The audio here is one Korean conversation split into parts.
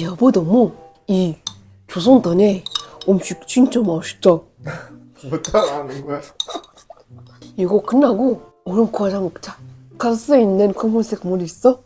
여보도 뭐이 조선단에 음식 진짜 맛있다. 뭐 따라하는 거야? 이거 끝나고 얼음 과자 먹자. 가스 있는 검은색 물 있어?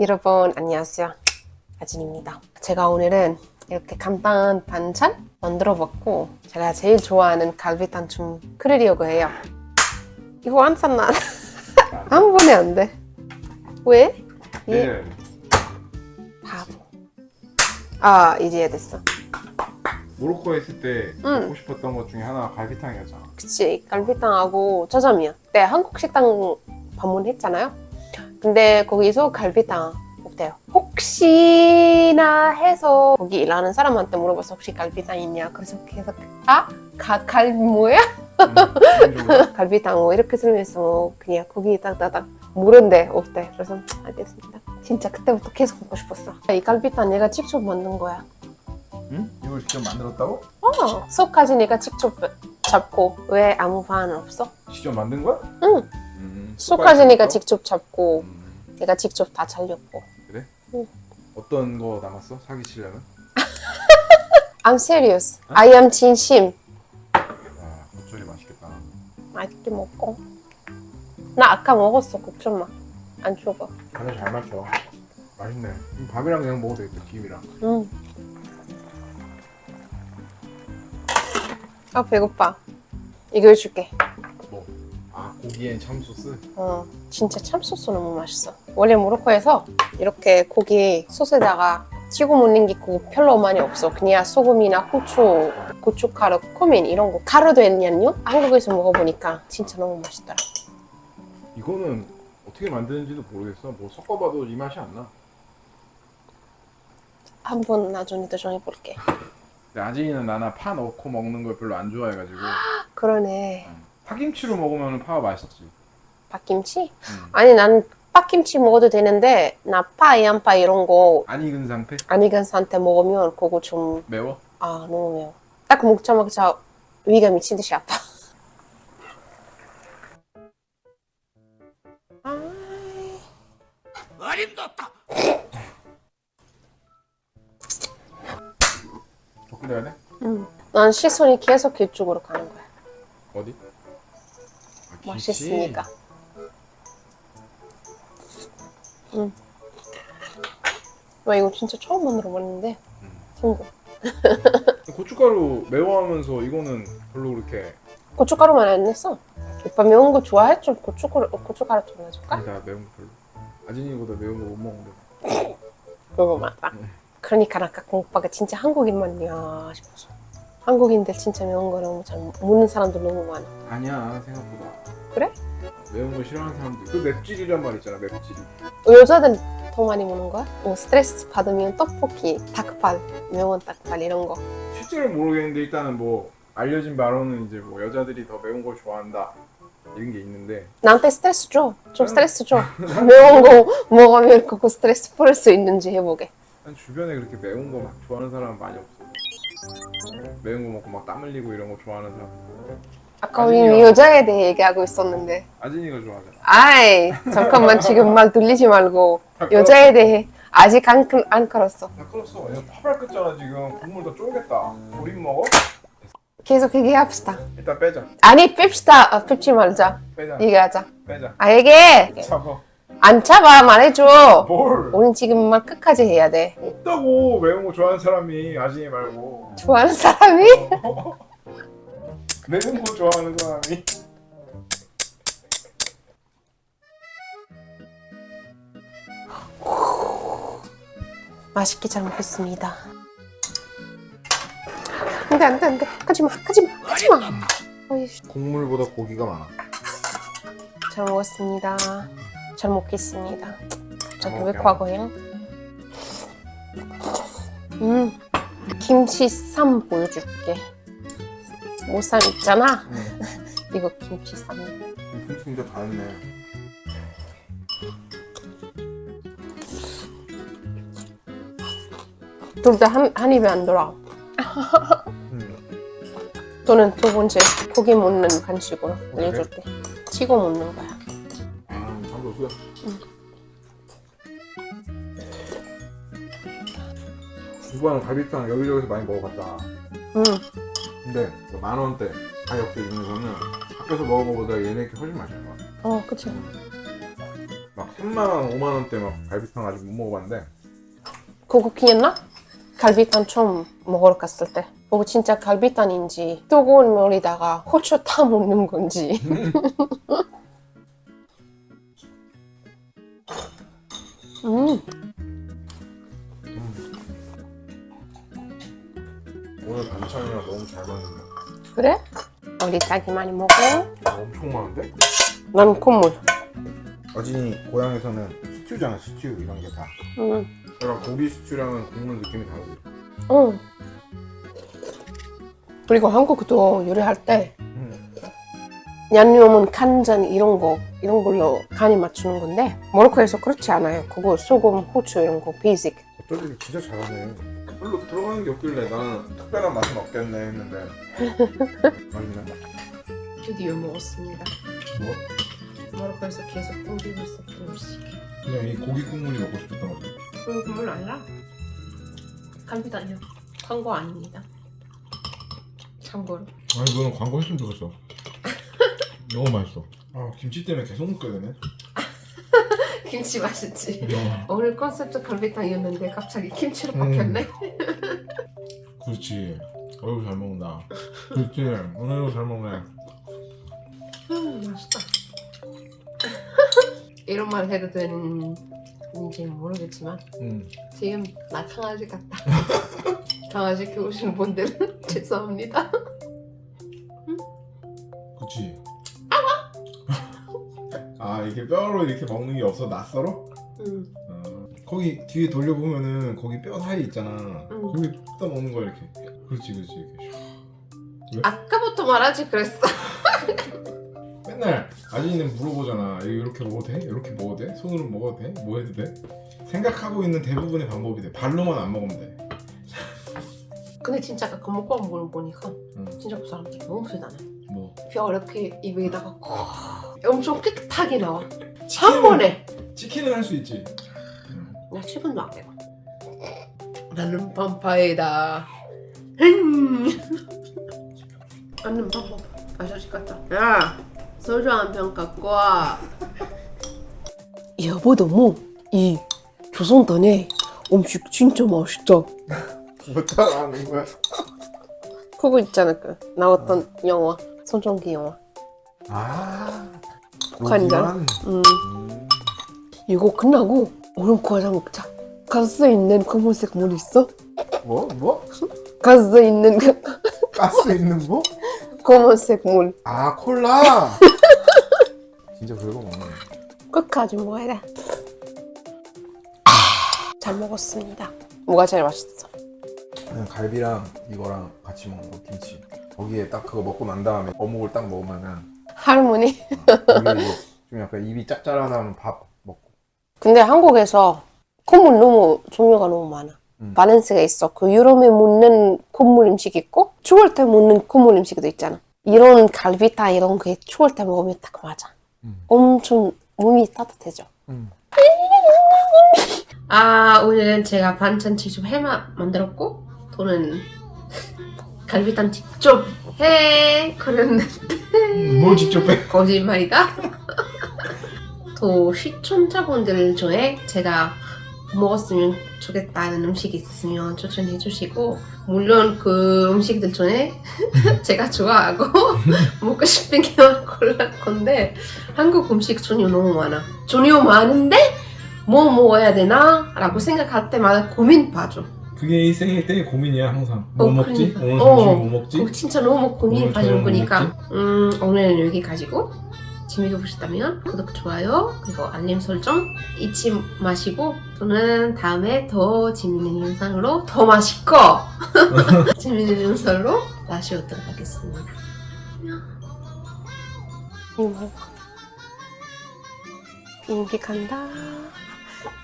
여러분 안녕하세요 아진입니다 제가 오늘은 이렇게 간단한 반찬 만들어 봤고 제가 제일 좋아하는 갈비탕 좀 끓이려고 해요 이거 한참 나... 한 번에 안돼 왜? 예. 네. 바보 아 이제 됐어 모로코에 있을 때 응. 먹고 싶었던 것 중에 하나가 갈비탕이었잖아. 그치 갈비탕하고 짜장면 네 한국 식당 방문했잖아요 근데 거기서 갈비탕 없대요 혹시나 해서 거기 일하는 사람한테 물어봐서 혹시 갈비탕 있냐 그래서 계속 아? 가, 갈 뭐야? 음, 갈비탕 뭐 이렇게 쓰면서 그냥 거기 딱딱딱 물은데 없대 그래서 알겠습니다 진짜 그때부터 계속 먹고 싶었어 이 갈비탕 내가 직접 만든 거야 응? 이걸 직접 만들었다고? 어 속까지 내가 직접 잡고 왜 아무 반응 없어? 직접 만든 거야? 응 음, 쑥갓 직접 잡고 음, 내가 직접 다 잘렸고 그래? 응. 어떤 거 남았어? 사기 치려면? I'm serious I am 진심 아, 겉절이 맛있겠다. 맛있게 먹고 나 아까 먹었어 걱정 마 안 죽어 간을 잘 맞춰. 맛있네. 음, 밥이랑 그냥 먹어도 되겠다. 김이랑. 응. 아 배고파. 이거 해줄게. 고기엔 참소스. 어, 진짜 참소스 너무 맛있어. 원래 모로코에서 이렇게 고기 소스에다가 찍어 먹는 게 별로 많이 없어. 그냥 소금이나 후추, 고춧가루, 쿠민 이런 거. 가루도 있냐요? 한국에서 먹어보니까 진짜 너무 맛있더라. 이거는 어떻게 만드는지도 모르겠어. 뭐 섞어봐도 이 맛이 안 나. 한번 나중에 도전해볼게. 근데 아진이는 나나 파 넣고 먹는 걸 별로 안 좋아해가지고 그러네. 파김치로 먹으면 파가 맛있지. 팥김치? 음. 아니 난 팥김치 먹어도 되는데 나 파, 양파 이런 거 안 익은 상태? 안 익은 상태 먹으면 그거 좀 매워? 아 너무 매워. 딱 먹자마자 위가 미친 듯이 아파. 아이, 젓갈해야 돼? 음. 난 시선이 계속 이쪽으로 김치? 맛있으니까. 음. 와 이거 진짜 처음 만들어 봤는데 음. 성공. 고춧가루 매워하면서 이거는 별로 그렇게 고춧가루만 안 냈어. 오빠 매운 거 좋아해? 좀 고춧가루 어, 고춧가루 좀 넣어줄까? 나 매운 거 별로. 아진이보다 매운 거 못 먹는데. 그거 맞아. 음. 그러니까 아까 오빠가 진짜 한국인만이야 싶어서. 한국인들 진짜 매운 거 너무 잘 먹는 사람들 너무 많아. 아니야 생각보다. 그래? 매운 거 싫어하는 있고. 그 맵찔이란 말 있잖아 맵찔이. 여자들 더 많이 먹는 거야? 뭐 스트레스 받으면 떡볶이, 닭발, 매운 닭발 이런 거. 실제로 모르겠는데 일단은 뭐 알려진 바로는 이제 뭐 여자들이 더 매운 걸 좋아한다 이런 게 있는데 나한테 스트레스 줘. 좀 스트레스 줘. 매운 거 먹으면 그거 스트레스 풀 수 있는지 해보게. 난 주변에 그렇게 매운 거 막 좋아하는 사람은 많이 없어. 매운 거 먹고 막 땀 흘리고 이런 거 좋아하는 사람. 아까 아니요. 우리 여자에 대해 얘기하고 있었는데. 아진이가 좋아하잖아. 아이, 잠깐만 지금 말 돌리지 말고 여자에 대해 아직 안, 큰- 안 걸었어. 다 끓었어. 이거 파발 끓잖아 지금. 국물 더 쫄겠다. 우린 먹어? 계속 얘기합시다. 일단 빼자. 아니 뺍시다. 아, 뺍지 말자. 빼자. 얘기하자. 빼자. 아 얘기해. 잡아. 안 잡아 말해줘. 뭘? 우린 지금 말 끝까지 해야 돼. 없다고 매운 거 좋아하는 사람이 아진이 말고. 좋아하는 사람이? 매운 거 좋아하는 사람이. 맛있게 잘 먹겠습니다. 안돼 안돼 안돼 가지마 가지마 가지마. 어이, 국물보다 고기가 많아. 잘 먹었습니다. 잘 먹겠습니다. 갑자기 왜. 과거형? 음 김치 쌈 보여줄게. 모쌈 있잖아. 응. 이거 김치 쌈. 김치 진짜 다 했네. 둘다 한 한 입에 안 들어. 응. 또는 두 번째 고기 먹는 간식으로? 알려줄게. 치고 먹는 거야. 아, 참소스야. 이번엔 갈비탕 여기저기서 많이 먹어봤다. 음 근데 그만 원대 가격대 중에서는 밖에서 먹은 거보다 얘네 게 훨씬 맛있는 것 같아. 어, 그치. 막 3만 원, 5만 원대 막 갈비탕 아직 못 먹어봤는데 그거 기억나? 갈비탕 처음 먹으러 갔을 때. 그거 진짜 갈비탕인지 뜨거운 물에다가 호추 타 먹는 건지. 음, 반찬이랑 너무 잘 맞는다. 그래? 우리 딸기 많이 먹어? 엄청 많은데? 난 콧물. 어진이 고향에서는 스튜잖아 스튜 이런 게 다. 음, 그러니까 고기 스튜랑은 국물 느낌이 다르지. 음. 그리고 한국도 요리할 때 음. 양념은 간장 이런 거 이런 걸로 간이 맞추는 건데 모로코에서 그렇지 않아요. 그거 소금, 후추 이런 거 베이직. 어쩌지 진짜 잘하네. 별로 들어가는 게 없길래 나는 특별한 맛은 없겠네 했는데. 맛있네. 드디어 먹었습니다. 뭐? 모로코에서 계속 땡기고 있었던 음식. 그냥 이 고기 국물이 먹고 싶었던 거지. 그거 국물 아니라 간비단요. 광고 아닙니다. 참고로. 아니 이거는 광고 했으면 좋겠어. 너무 맛있어. 아 김치 때문에 계속 먹게 되네. 김치 맛있지? 어, 오늘 컨셉트 갈비탕이었는데 갑자기 김치로 음. 바뀌었네. 그렇지. 어이구 잘 먹는다. 그렇지. 오늘도 잘 먹네. 음, 맛있다. 이런 말 해도 되는지 모르겠지만 음. 지금 나 강아지 같다. 강아지 키우시는 분들은 죄송합니다. 그렇지. 아 이렇게 뼈로 이렇게 먹는 게 없어 낯설어? 음. 어. 거기 뒤에 돌려보면은 거기 뼈 사이 있잖아. 응. 거기 뜯어 먹는 거 이렇게. 그렇지 그렇지 이렇게. 아까부터 말하지 그랬어. 맨날 아진이는 물어보잖아. 이거 이렇게 먹어도 돼? 이렇게 먹어도 돼? 손으로 먹어도 돼? 뭐 해도 돼? 생각하고 있는 대부분의 방법이 돼. 발로만 안 먹으면 돼. 근데 진짜 아까 먹고 온걸 보니까 응. 진짜 그 사람들 너무 대단해. 뭐뼈 이렇게 입에다가 콕 엄청 깨끗하게 나와. 한 치킨은 번에. 치킨은 할 수 있지. 응. 나 10분도 안 되고. 나는 반파이다. 음. 나는 반파. 것 같다. 야, 소주 한 병 갖고 와. 여보 너무 이 조선단에 음식 진짜 맛있다. 뭐 따라하는 거야? 그거 있잖아 그 나왔던 영화 손정기 영화. 아. 북한이잖아. 음. 음. 이거 끝나고 얼음 과자 먹자. 가스 있는 검은색 물 있어? 뭐? 뭐? 가스 있는 그 가스 있는 뭐? 검은색 물. 아 콜라. 진짜 별거 많네. 끝까지 먹어야 돼. 잘 먹었습니다. 뭐가 제일 맛있어? 그냥 갈비랑 이거랑 같이 먹는 거 김치. 거기에 딱 그거 먹고 난 다음에 어묵을 딱 먹으면은 할머니. 이제 좀 약간 입이 짭짤하면 밥 먹고. 근데 한국에서 콧물 너무 종류가 너무 많아. 음. 바란스가 있어. 그 여름에 먹는 콧물 음식 있고 추울 때 먹는 콧물 음식도 있잖아. 이런 갈비탕 이런 게 추울 때 먹으면 딱 맞아. 음. 엄청 몸이 따뜻해져. 음. 아 오늘은 제가 반찬 직접 해마 만들었고 저는 갈비탕 직접 해 그랬는데 뭘 직접 해? 거짓말이다. 또 시청자분들 중에 제가 먹었으면 좋겠다는 음식이 있으면 추천해 주시고 물론 그 음식들 중에 제가 좋아하고 먹고 싶은 게만 골랄 건데 한국 음식 종류 너무 많아. 종류 많은데 뭐 먹어야 되나? 라고 생각할 때마다 고민 봐줘. 그게 이 생일 때 고민이야 항상. 뭐 어, 먹지? 그러니까. 오늘 어. 점심 뭐 먹지? 그거 진짜 너무 고민 오늘 빠지는 저녁 뭐 거니까 음, 오늘은 여기 가지고 재밌게 보셨다면 구독, 좋아요 그리고 알림 설정 잊지 마시고 저는 다음에 더 재밌는 영상으로 더 맛있고 재밌는 영상으로 다시 오도록 하겠습니다 이모 비행기 간다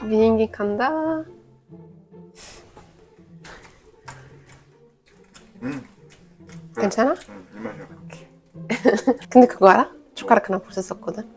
비행기 간다 응. 괜찮아? 응, 이 맛이야. 근데 그거 알아? 숟가락 하나 부셨었거든